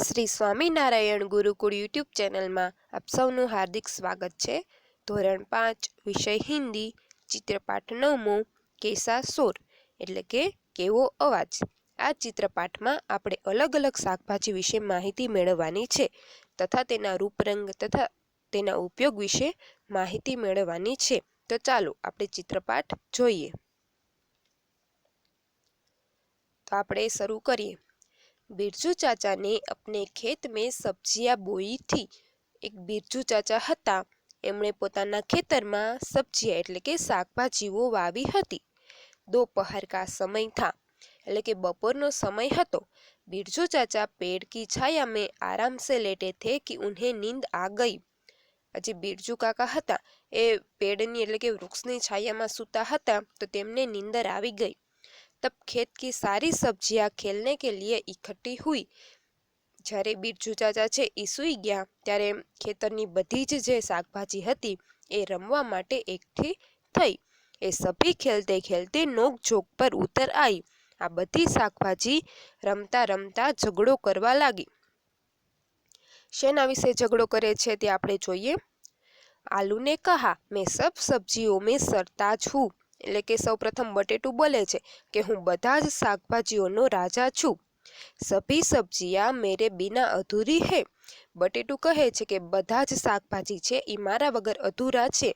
શ્રી સ્વામિનારાયણ ગુરુકુળ YouTube ચેનલમાં આપ સૌનું હાર્દિક સ્વાગત છે. ધોરણ પાંચ, વિષય હિન્દી, ચિત્રપાઠ નવમો, કેસા સોર, એટલે કે કેવો અવાજ. આ ચિત્રપાઠમાં આપણે અલગ અલગ શાકભાજી વિશે માહિતી મેળવવાની છે તથા તેના રૂપરંગ તથા તેના ઉપયોગ વિશે માહિતી મેળવવાની છે. તો ચાલો આપણે ચિત્રપાઠ જોઈએ. તો આપણે શરૂ કરીએ. बिरजू चाचा ने अपने ખેત મેં સબ્જિયા બોઈ થી એક બિરજુ ચાચા હતા એમણે પોતાના ખેતરમાં સબ્જિયા એટલે કે શાકભાજીઓ વાવી હતી दोपहर का समय था એટલે કે બપોરનો સમય હતો बिरजू चाचा पेड़ की छाया में आराम से लेटे थे कि उन्हें नींद आ गई હજી બિરજુ કાકા હતા એ પેડની એટલે કે વૃક્ષની છાયામાં સૂતા હતા તો તેમને નીંદર આવી ગઈ तब खेत की सारी सब्जियां खेलने के लिए इकट्ठी हुई જ્યારે બિરજુ ચાચા છે એ સૂઈ ગયા ત્યારે ખેતરની બધી જ જે શાકભાજી હતી એ રમવા માટે એકઠી થઈ એ સભી ખેલતે ખેલતે નોક ઝોક પર ઉતર આવી આ બધી શાકભાજી રમતા રમતા ઝઘડો કરવા લાગી શેના વિશે ઝઘડો કરે છે તે આપણે જોઈએ આલુને કહા મેં સબ સબ્જીઓ મેં સરતાજ હું એટલે કે સૌપ્રથમ બટેટું બોલે છે કે હું બધા જ શાકભાજીઓનો રાજા છું સભી સબ્જિયા મેરે બિના અધૂરી હે બટેટું કહે છે કે બધા જ શાકભાજી છે એ મારા વગર અધૂરા છે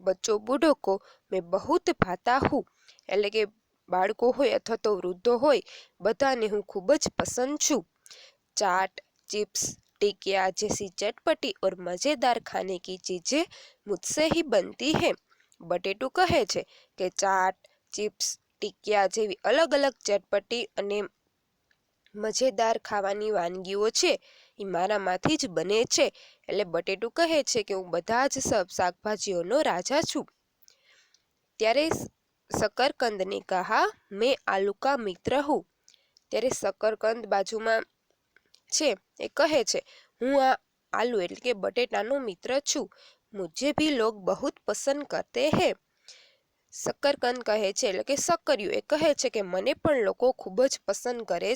બચ્ચો બૂઢો કો મેં બહુત ભાતા હું એટલે કે બાળકો હોય અથવા તો વૃદ્ધો હોય બધાને હું ખૂબ જ પસંદ છું ચાટ चिप्स टिकिया जैसी चटपटी और मज़ेदार खाने की चीज़ें मुझसे ही बनती है બટેટું કહે છે કે ચાટ, ચિપ્સ, ટીકિયા જેવી અલગ અલગ ચટપટી અને મજેદાર ખાવાની વાનગીઓ છે. એ મારામાંથી જ બને છે એટલે બટેટું કહે છે કે હું બધા જ શાકભાજીઓનો રાજા છું. ત્યારે શકરકંદને કહા, મેં આલુકા મિત્ર હું. ત્યારે શકરકંદ બાજુમાં છે એ કહે છે, હું આ આલુ એટલે કે બટેટાનો મિત્ર છું. मुझे भी लोग बहुत पसंद करते हैं। शक्करकंद कहे छे એટલે કે શક્કરિયું એ કહે છે કે મને પણ લોકો ખૂબ જ પસંદ કરે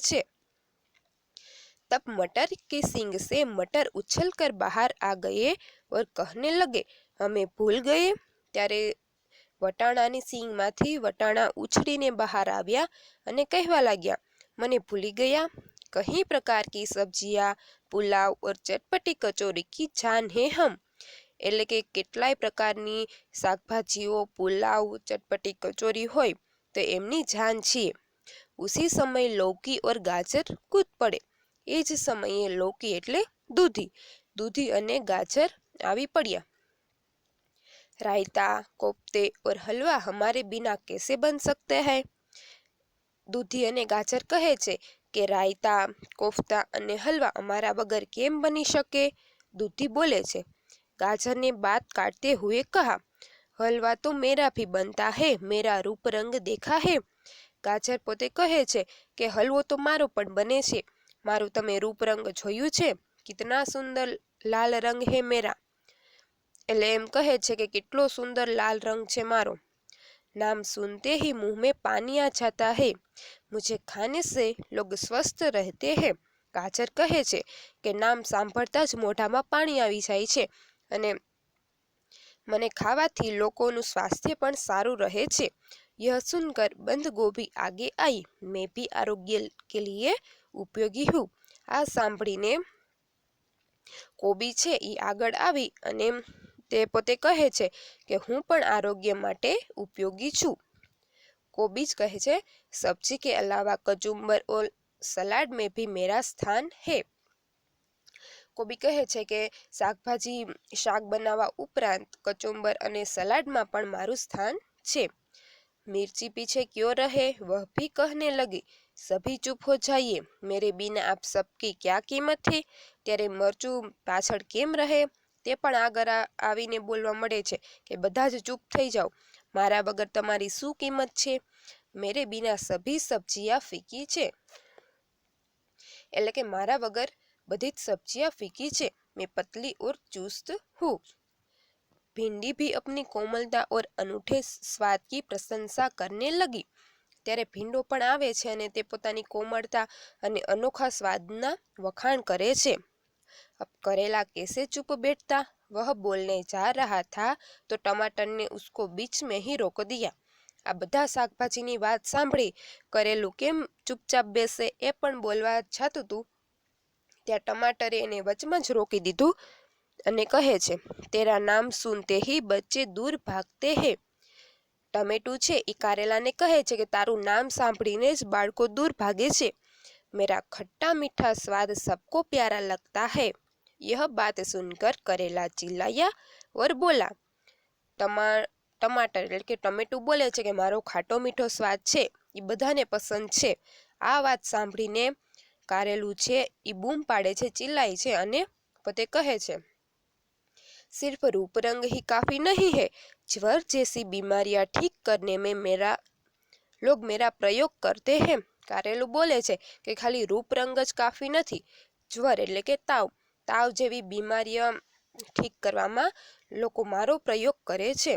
तब मटर के सिंह से मटर उछल कर बाहर आ गए और कहने लगे, हमें भूल गए? त्यारे वटाणा ने सिंह माथी वटाणा उछड़ी ने बाहर आया अने कहवा लाग्या, मने भूली गया? कहीं प्रकार की सब्ज़ियाँ, पुलाव और चटपटी कचोरी की जान है हम। એટલે કે કેટલાય પ્રકારની શાકભાજીઓ, પુલાવ, ચટપટી કચોરી હોય તો એમની જાન છીએ ઉસી સમયે લૌકી ઓર ગાજર કૂદ પડે. એ જ સમયે લૌકી એટલે દૂધી. દૂધી અને ગાજર આવી પડ્યા. રાયતા, કોફતે ઓર હલવા હમારે બિના કેસે બન સકતે હૈ? દૂધી અને ગાજર કહે છે કે રાયતા, કોફતા અને હલવા અમારા વગર કેમ બની શકે? દૂધી બોલે છે गाजर ने बात काटते हुए कहा हलवा तो मेरा भी बनता है मेरा रूप रंग देखा है ગાજર પોતે કહે છે કે હલવો તો મારો પણ બને છે મારું તમે રૂપ રંગ જોયું છે કિતના સુંદર લાલ રંગ હે મેરા એટલે એમ કહે છે કે કેટલો સુંદર લાલ રંગ છે મારો नाम सुनते ही मुंह में पानी आ जाता है मुझे खाने से लोग स्वस्थ रहते हैं ગાજર કહે છે કે નામ સાંભળતા જ મોઢામાં પાણી આવી જાય છે અને મને ખાવાથી લોકોનું સ્વાસ્થ્ય પણ સારું રહે છે यह सुनकर बंद गोभी आगे आई मैं भी आरोग्य के लिए ઉપયોગી હું આ સાંભળીને કોબી છે એ આગળ આવી અને તે પોતે કહે છે કે હું પણ આરોગ્ય માટે ઉપયોગી છું કોબી જ કહે છે સબ્જી કે અલાવા કચુંબર ઓર સલાડ में भी मेरा स्थान है કોબી કહે છે કે શાકભાજી શાક બનાવવા ઉપરાંત કચુંબર અને સલાડમાં પણ મારું સ્થાન છે मिर्ची पीछे क्यों रहे वह भी कहने लगी सभी चुप हो जाइए मेरे बिना आप सबकी क्या કિંમત है ત્યારે મરચું પાછળ કેમ રહે તે પણ આગળ આવીને બોલવા મળે છે કે બધા જ ચૂપ થઈ જાઓ મારા વગર તમારી શું કિંમત છે મેરે બિના સભી સબ્જિયા ફીકી છે એટલે કે મારા વગર બધી જ સબ્જિયા ફીકી છે મેં પતલી ઓર ચુસ્ત હું भिंडी भी अपनी कोमलता और अनूठे स्वाद की प्रशंसा करने लगी ત્યારે ભીંડો પણ આવે છે અને તે પોતાની કોમળતા અને અનોખા સ્વાદના વખાણ કરે છે अब करेला कैसे चुप बैठता वह बोलने जा रहा था तो टमाटर ने उसको बीच में ही रोक दिया આ બધા શાકભાજીની વાત સાંભળી કરેલું કેમ ચૂપચાપ બેસે એ પણ બોલવા જાતું હતું ત્યાં ટમાટરે એને વચમાં જ રોકી દીધું અને કહે છે, તેરા નામ સુનતે હી બચ્ચે દૂર ભાગતે હે. ટમેટું છે એ કારેલાને કહે છે કે, તારું નામ સાંભળીને જ બાળકો દૂર ભાગે છે. મેરા ખટ્ટા મીઠા સ્વાદ સબકો પ્યારા લગતા હે. યહ બાત સુનકર કરેલા ચિલ્લાયા વર બોલા. ટમા ટમાટર એટલે કે ટમેટું બોલે છે કે, મારો ખાટો મીઠો સ્વાદ છે. એ બધાને પસંદ છે. આ વાત સાંભળીને કારેલું છે એ બૂમ પાડે છે ચિલ્લાય છે અને પોતે કહે છે सिर्फ रूप रंग ही काफी नहीं है ज्वर जैसी बीमारियां ठीक करने में मेरा लोग मेरा प्रयोग करते हैं કારેલું બોલે છે કે ખાલી રૂપ રંગ જ કાફી નથી જ્વર એટલે કે તાવ તાવ જેવી બીમારીઓ ઠીક કરવામાં લોકો મારો પ્રયોગ કરે છે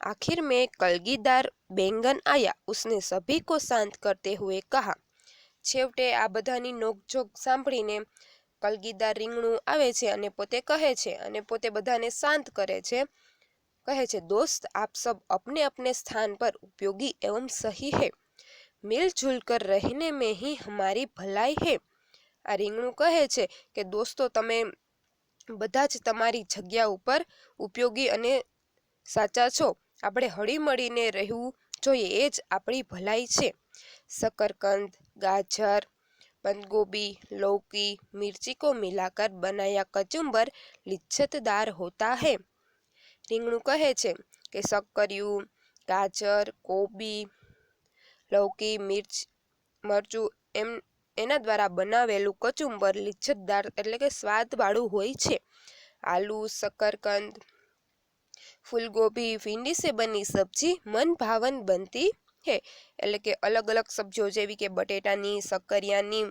आखिर में कलगीदार बैंगन आया उसने सभी को शांत करते हुए कहा છેવટે આ બધાની નોકઝોક સાંભળીને કલગીદાર રીંગણું આવે છે અને પોતે કહે છે અને પોતે બધાને શાંત કરે છે. કહે છે, દોસ્ત, આપ સબ અપને અપને સ્થાન પર ઉપયોગી એવમ સહી હે. મિલજુલ કર રહીને મેં હી હમારી ભલાઈ હે. આ રીંગણું કહે છે કે, દોસ્તો, તમે બધા જ તમારી જગ્યા ઉપર ઉપયોગી અને સાચા છો. આપણે હળીમળીને રહેવું જોઈએ. એ જ આપણી ભલાઈ છે. शकरकंद गाजर बंद गोभी लौकी मिर्ची को मिलाकर बनाया कचुम्बर लिज्जतदार होता है રીંગણું કહે છે કે શક્કરિયું ગાજર કોબી લૌકી મિર્ચ મરચું એમ એના દ્વારા બનાવેલું કચુંબર લિજ્જતદાર એટલે કે સ્વાદવાળું હોય છે આલુ शकरकंद ફૂલગોભી ભીંડી સે બની સબ્જી મન ભાવન બનતી હે એટલે કે અલગ અલગ સબ્જીઓ જેવી કે બટેટાની શક્કરિયાની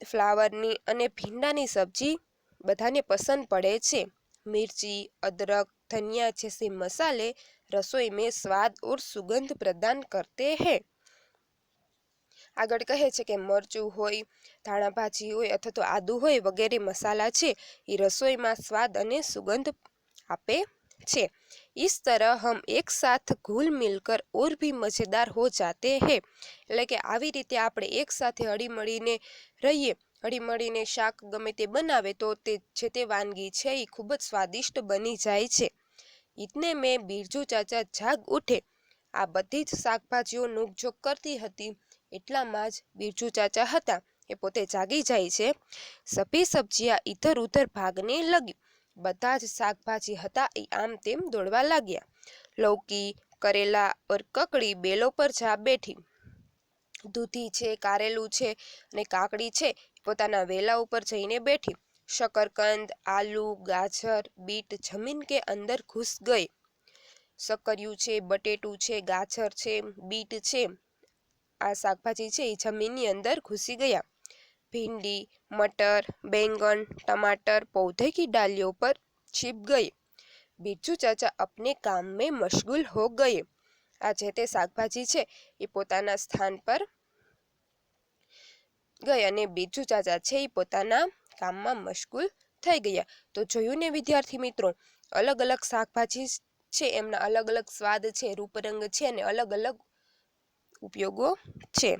ફ્લાવરની અને ભીંડાની સબ્જી બધાને પસંદ પડે છે मिर्ची अदरक धनिया जैसे मसाले रसोई में स्वाद और सुगंध प्रदान करते हैं આગળ કહે છે કે મરચું હોય ધાણા ભાજી હોય અથવા તો આદુ હોય વગેરે મસાલા છે એ રસોઈમાં સ્વાદ અને સુગંધ આપે છે इस तरह हम एक साथ घुल मिलकर और भी मज़ेदार हो जाते हैं એટલે કે આવી રીતે આપણે એક સાથે હળી મળીને રહીએ હળી મળીને શાક ગમે તે બનાવે તો તે જે તે વાનગી છે એ ખૂબ જ સ્વાદિષ્ટ બની જાય છે ઇતને મેં બિરજુ ચાચા જાગ ઉઠે આ બધી જ શાકભાજીઓ નોકઝોક કરતી હતી એટલામાં જ બિરજુ ચાચા હતા એ પોતે જાગી જાય છે સભી સબ્જિયા ઇધર ઉધર ભાગને લગી બધા જ શાકભાજી હતા એ આમ તેમ દોડવા લાગ્યા. લૌકી, કરેલા ઓર કકડી બેલો પર જા બેઠી. દૂધી છે, કારેલું છે અને કાકડી છે પોતાના વેલા ઉપર જઈને બેઠી. શકરકંદ, આલુ, ગાજર, બીટ જમીન કે અંદર ઘૂસ ગઈ. સક્કરિયું છે, બટેટું છે, ગાજર છે, બીટ છે. આ શાકભાજી છે એ જમીનની અંદર ઘૂસી ગયા. भिंडी मटर बैंगन टमाटर पौधे की डालियों पर छिप गए बिरजू चाचा अपने काम में मशगूल हो गए આ જે તે શાકભાજી છે એ પોતાના સ્થાન પર ગઈ અને બીજુ ચાચા છે એ પોતાના કામમાં મશગુલ થઈ ગયા તો જોયું ને વિદ્યાર્થી મિત્રો અલગ અલગ શાકભાજી છે એમના અલગ અલગ સ્વાદ છે રૂપરંગ છે અને અલગ અલગ ઉપયોગો છે